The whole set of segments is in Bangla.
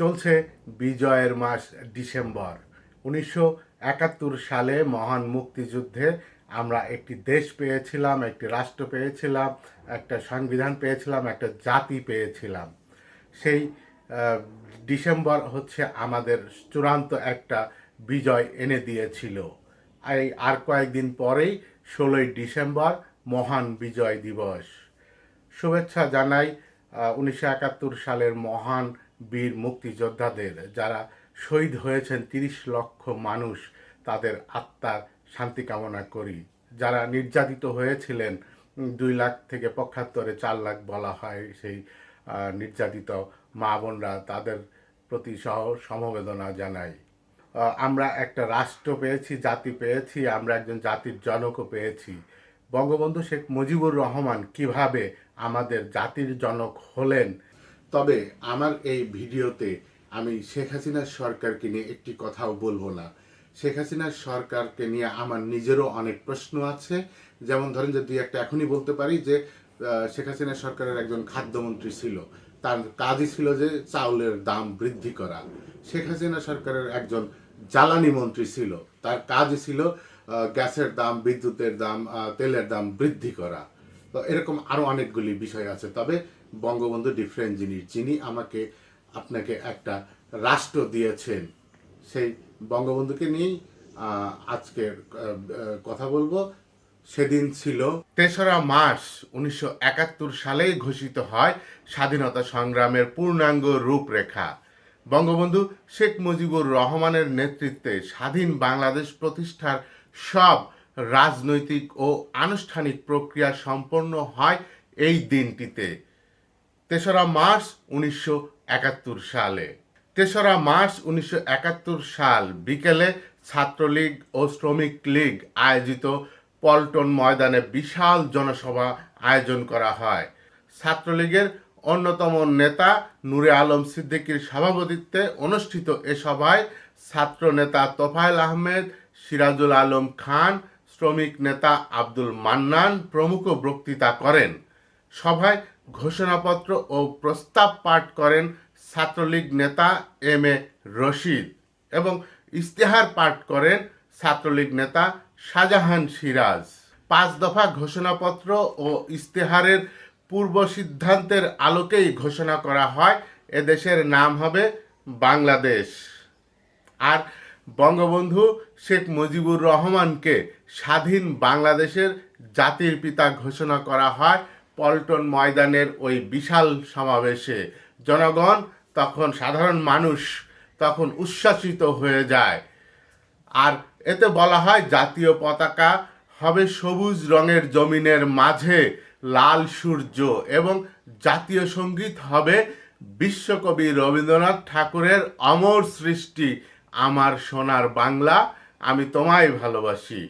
চলছে বিজয়ের মাস ডিসেম্বর। উনিশশো একাত্তর সালে মহান মুক্তিযুদ্ধে আমরা একটি দেশ পেয়েছিলাম, একটি রাষ্ট্র পেয়েছিলাম, একটা সংবিধান পেয়েছিলাম, একটা জাতি পেয়েছিলাম। সেই ডিসেম্বর হচ্ছে আমাদের চূড়ান্ত একটা বিজয় এনে দিয়েছিল। এই আর কয়েকদিন পরেই ষোলোই ডিসেম্বর মহান বিজয় দিবস। শুভেচ্ছা জানাই উনিশশো একাত্তর সালের মহান বীর মুক্তিযোদ্ধাদের যারা শহীদ হয়েছেন তিরিশ লক্ষ মানুষ, তাদের আত্মার শান্তি কামনা করি। যারা নির্যাতিত হয়েছিলেন দুই লাখ থেকে পক্ষান্তরে চার লাখ বলা হয় সেই নির্যাতিত মা বোনরা তাদের প্রতি সহ সমবেদনা জানাই। আমরা একটা রাষ্ট্র পেয়েছি, জাতি পেয়েছি, আমরা একজন জাতির জনকও পেয়েছি। বঙ্গবন্ধু শেখ মুজিবুর রহমান কীভাবে আমাদের জাতির জনক হলেন তবে আমার এই ভিডিওতে আমি শেখ হাসিনার সরকারকে নিয়ে একটি কথাও বলব না। শেখ হাসিনার সরকারকে নিয়ে আমার নিজেরও অনেক প্রশ্ন আছে। যেমন ধরেন যে দুই একটা এখনই বলতে পারি যে শেখ হাসিনা সরকারের একজন খাদ্যমন্ত্রী ছিল। তার কাজই ছিল যে চাউলের দাম বৃদ্ধি করা। শেখ হাসিনা সরকারের একজন জ্বালানি মন্ত্রী ছিল। তার কাজই ছিল গ্যাসের দাম, বিদ্যুতের দাম তেলের দাম বৃদ্ধি করা। তো এরকম আরও অনেকগুলি বিষয় আছে। তবে বঙ্গবন্ধু ডিফারেন্ট জিনিস। যিনি আমাকে আপনাকে একটা রাষ্ট্র দিয়েছেন সেই বঙ্গবন্ধুকে নিয়েই আহ, কথা বলব। সেদিন ছিল তেসরা মার্চ উনিশশো একাত্তর সালেই ঘোষিত হয় স্বাধীনতা সংগ্রামের পূর্ণাঙ্গ রূপরেখা। বঙ্গবন্ধু শেখ মুজিবুর রহমানের নেতৃত্বে স্বাধীন বাংলাদেশ প্রতিষ্ঠার সব রাজনৈতিক ও আনুষ্ঠানিক প্রক্রিয়া সম্পন্ন হয় এই দিনটিতে। তেসরা মার্চ উনিশশো একাত্তর সালে। তেসরা মার্চ উনিশশো একাত্তর সাল বিকেলে ছাত্রলীগ ও শ্রমিক লীগ আয়োজিত পল্টন ময়দানে বিশাল জনসভা আয়োজন করা হয়। ছাত্রলীগের অন্যতম নেতা নূরে আলম সিদ্দিকীর সভাপতিত্বে অনুষ্ঠিত এ সভায় ছাত্র নেতা তোফায়েল আহমেদ, সিরাজুল আলম খান, শ্রমিক নেতা আব্দুল মান্নান প্রমুখ বক্তৃতা করেন। সভায় ঘোষণাপত্র ও প্রস্তাব পাঠ করেন ছাত্রলীগ নেতা এম এ রশিদ এবং ইস্তেহার পাঠ করেন ছাত্রলীগ নেতা শাহজাহান সিরাজ। পাঁচ দফা ঘোষণাপত্র ও ইস্তেহারের পূর্ব সিদ্ধান্তের আলোকেই ঘোষণা করা হয়। এদেশের নাম হবে বাংলাদেশ। আর বঙ্গবন্ধু শেখ মুজিবুর রহমানকে স্বাধীন বাংলাদেশের জাতির পিতা ঘোষণা করা হয় পল্টন ময়দানের ওই বিশাল সমাবেশে জনগণ, তখন সাধারণ মানুষ, তখন উচ্ছ্বাসিত হয়ে যায়। আর এতে বলা হয় জাতীয় পতাকা হবে সবুজ রঙের জমিনের মাঝে লাল সূর্য এবং জাতীয় সংগীত হবে বিশ্বকবি রবীন্দ্রনাথ ঠাকুরের অমর সৃষ্টি, আমার সোনার বাংলা, আমি তোমায় ভালোবাসি।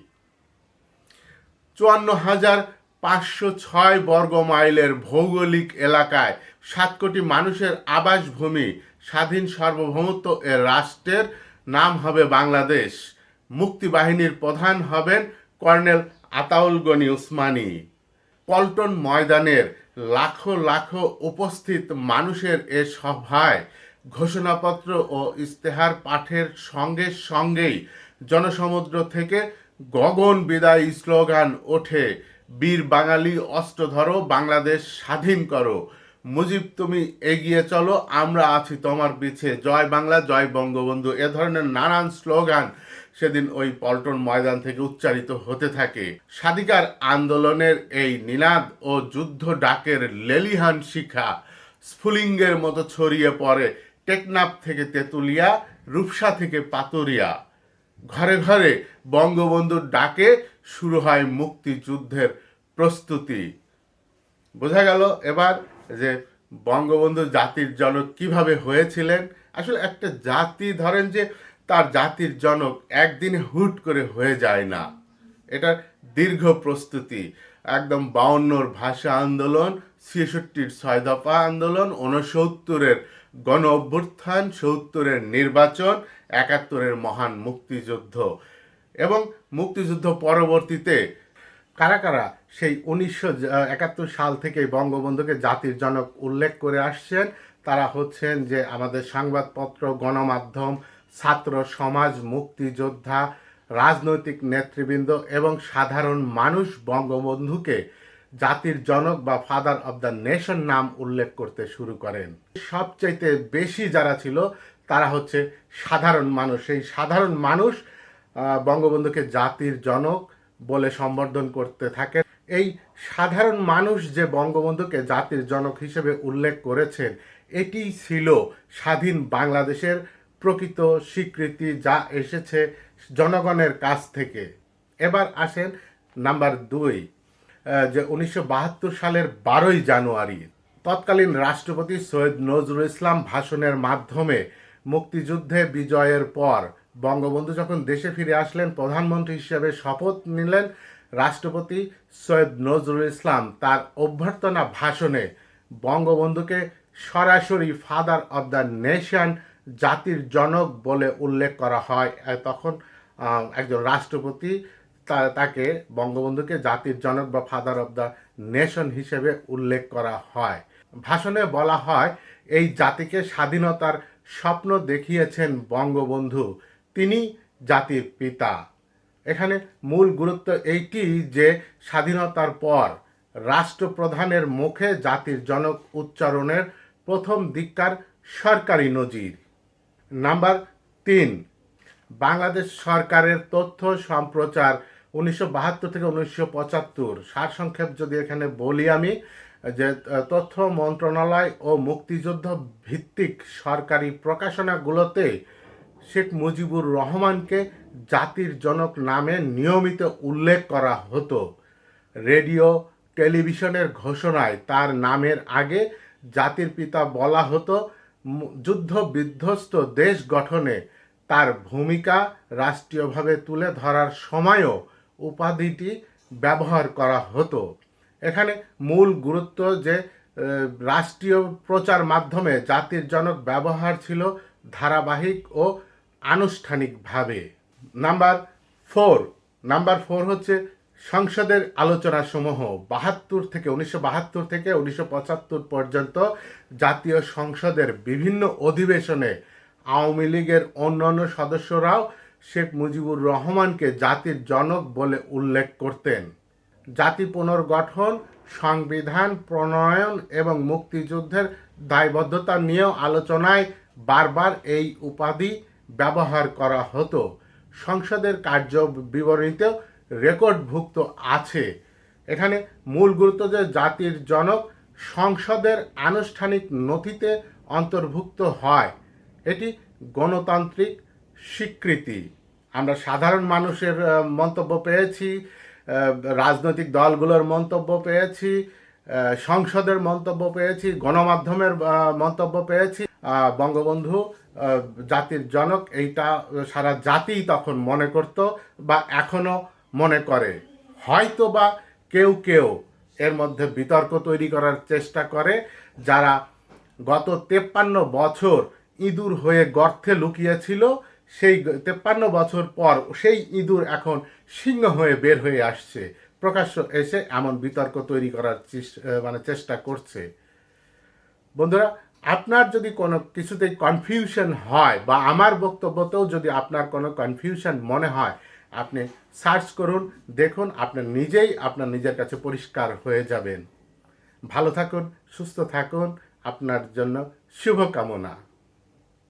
চুয়ান্ন হাজার পাঁচশো ছয় বর্গ মাইলের ভৌগোলিক এলাকায় সাত কোটি মানুষের আবাসভূমি স্বাধীন সার্বভৌমত্ব এর রাষ্ট্রের নাম হবে বাংলাদেশ। মুক্তিবাহিনীর প্রধান হবেন কর্নেল আতাউল গনি উসমানী। পল্টন ময়দানের লাখো লাখো উপস্থিত মানুষের এ সভায় ঘোষণাপত্র ও ইস্তেহার পাঠের সঙ্গে সঙ্গেই জনসমুদ্র থেকে গগন বিদায় স্লোগান ওঠে বীর বাঙালি অস্ত্র ধরো, বাংলাদেশ স্বাধীন করো। মুজিব, তুমি এগিয়ে চলো, আমরা আছি তোমার পিছে। জয় বাংলা, জয় বঙ্গবন্ধু। এ ধরনের নানান স্লোগান সেদিন ওই পল্টন ময়দান থেকে উচ্চারিত হতে থাকে। স্বাধিকার আন্দোলনের এই নিনাদ ও যুদ্ধ ডাকের লেলিহান শিখা স্ফুলিঙ্গের মতো ছড়িয়ে পড়ে টেকনাফ থেকে তেতুলিয়া, রূপসা থেকে পাতুরিয়া। ঘরে ঘরে বঙ্গবন্ধুর ডাকে শুরু হয় মুক্তিযুদ্ধের প্রস্তুতি। বোঝা গেল এবার যে বঙ্গবন্ধু জাতির জনক কীভাবে হয়েছিলেন? আসলে একটা জাতি ধরেন যে তার জাতির জনক একদিনে হুট করে হয়ে যায় না। এটা দীর্ঘ প্রস্তুতি। একদম বাউন্নর ভাষা আন্দোলন, ছেষট্টির ছয় দফা আন্দোলন, ঊনসত্তরের গণ অভ্যুত্থান সত্তরের নির্বাচন একাত্তরের মহান মুক্তিযুদ্ধ এবং মুক্তিযুদ্ধ পরবর্তীতে কারা কারা সেই উনিশশো একাত্তর সাল থেকে বঙ্গবন্ধুকে জাতির জনক উল্লেখ করে আসছেন, তারা হচ্ছেন যে আমাদের সংবাদপত্র, গণমাধ্যম, ছাত্র সমাজ, মুক্তিযোদ্ধা, রাজনৈতিক নেতৃবৃন্দ এবং সাধারণ মানুষ বঙ্গবন্ধুকে জাতির জনক বা ফাদার অব দ্য নেশন নাম উল্লেখ করতে শুরু করেন। সবচাইতে বেশি যারা ছিল তারা হচ্ছে সাধারণ মানুষ। এই সাধারণ মানুষ বঙ্গবন্ধুকে জাতির জনক বলে সম্বোধন করতে থাকে এই সাধারণ মানুষ যে বঙ্গবন্ধুকে জাতির জনক হিসেবে উল্লেখ করেছেন, এটি ছিল স্বাধীন বাংলাদেশের প্রকৃত স্বীকৃতি যা এসেছে জনগণের কাছ থেকে। এবার আসেন নাম্বার দুই যে উনিশশো বাহাত্তর সালের বারোই জানুয়ারি, তৎকালীন রাষ্ট্রপতি সৈয়দ নজরুল ইসলাম ভাষণের মাধ্যমে মুক্তিযুদ্ধে বিজয়ের পর। বঙ্গবন্ধু যখন দেশে ফিরে আসলেন, প্রধানমন্ত্রী হিসেবে শপথ নিলেন রাষ্ট্রপতি সৈয়দ নজরুল ইসলাম। তার অভ্যর্থনা ভাষণে বঙ্গবন্ধুকে সরাসরি ফাদার অব দ্য নেশন জাতির জনক বলে উল্লেখ করা হয়। তখন একজন রাষ্ট্রপতি তাকে বঙ্গবন্ধুকে জাতির জনক বা ফাদার অব দ্য নেশন হিসেবে উল্লেখ করা হয়। ভাষণে বলা হয়, এই জাতিকে স্বাধীনতার স্বপ্ন দেখিয়েছেন বঙ্গবন্ধু। তিনি জাতির পিতা। এখানে মূল গুরুত্ব এইটি যে স্বাধীনতার পর রাষ্ট্রপ্রধানের মুখে জাতির জনক উচ্চারণের প্রথম দিককার সরকারি নজির। নাম্বার তিন, বাংলাদেশ সরকারের তথ্য সম্প্রচার উনিশশো বাহাত্তর থেকে উনিশশো পঁচাত্তর। সারসংক্ষেপ যদি এখানে বলি আমি যে তথ্য মন্ত্রণালয় ও মুক্তিযুদ্ধ ভিত্তিক সরকারি প্রকাশনাগুলোতে শেখ মুজিবুর রহমানকে জাতির জনক নামে নিয়মিত উল্লেখ করা হতো। রেডিও, টেলিভিশনের ঘোষণায় তার নামের আগে জাতির পিতা বলা হতো যুদ্ধ বিধ্বস্ত দেশ গঠনে তার ভূমিকা রাষ্ট্রীয়ভাবে তুলে ধরার সময়ও উপাধিটি ব্যবহার করা হতো। এখানে মূল গুরুত্ব যে রাষ্ট্রীয় প্রচার মাধ্যমে জাতির জনক ব্যবহার ছিল ধারাবাহিক ও আনুষ্ঠানিকভাবে। নাম্বার ফোর নাম্বার ফোর হচ্ছে সংসদের আলোচনা সমূহ বাহাত্তর থেকে উনিশশো বাহাত্তর থেকে উনিশশো পঁচাত্তর পর্যন্ত জাতীয় সংসদের বিভিন্ন অধিবেশনে আওয়ামী লীগের অন্যান্য সদস্যরাও শেখ মুজিবুর রহমানকে জাতির জনক বলে উল্লেখ করতেন। জাতি পুনর্গঠন সংবিধান, প্রণয়ন এবং মুক্তিযুদ্ধের দায়বদ্ধতা নিয়েও আলোচনায় বারবার এই উপাধি ব্যবহার করা হতো। সংসদের কার্য বিবরণীতেও রেকর্ডভুক্ত আছে। এখানে মূল গুরুত্ব যে জাতির জনক সংসদের আনুষ্ঠানিক নথিতে অন্তর্ভুক্ত হয়, এটি গণতান্ত্রিক স্বীকৃতি। আমরা সাধারণ মানুষের মন্তব্য পেয়েছি রাজনৈতিক দলগুলোর মন্তব্য পেয়েছি সংসদের মন্তব্য পেয়েছি, গণমাধ্যমের মন্তব্য পেয়েছি। বঙ্গবন্ধু জাতির জনক, এইটা সারা জাতিই তখন মনে করত বা এখনও মনে করে। হয়তো বা কেউ কেউ এর মধ্যে বিতর্ক তৈরি করার চেষ্টা করে, যারা গত তেপ্পান্ন বছর ইঁদুর হয়ে গর্তে লুকিয়েছিল সেই তেপ্পান্ন বছর পর সেই ইঁদুর এখন সিংহ হয়ে বের হয়ে আসছে। প্রকাশ্য এসে এমন বিতর্ক তৈরি করার মানে চেষ্টা করছে। বন্ধুরা, আপনার যদি কোনো কিছুতেই কনফিউশন হয় বা আমার বক্তব্যতেও যদি আপনার কোনো কনফিউশন মনে হয়, আপনি সার্চ করুন, দেখুন, আপনি নিজেই আপনার নিজের কাছে পরিষ্কার হয়ে যাবেন। ভালো থাকুন, সুস্থ থাকুন, আপনার জন্য শুভকামনা।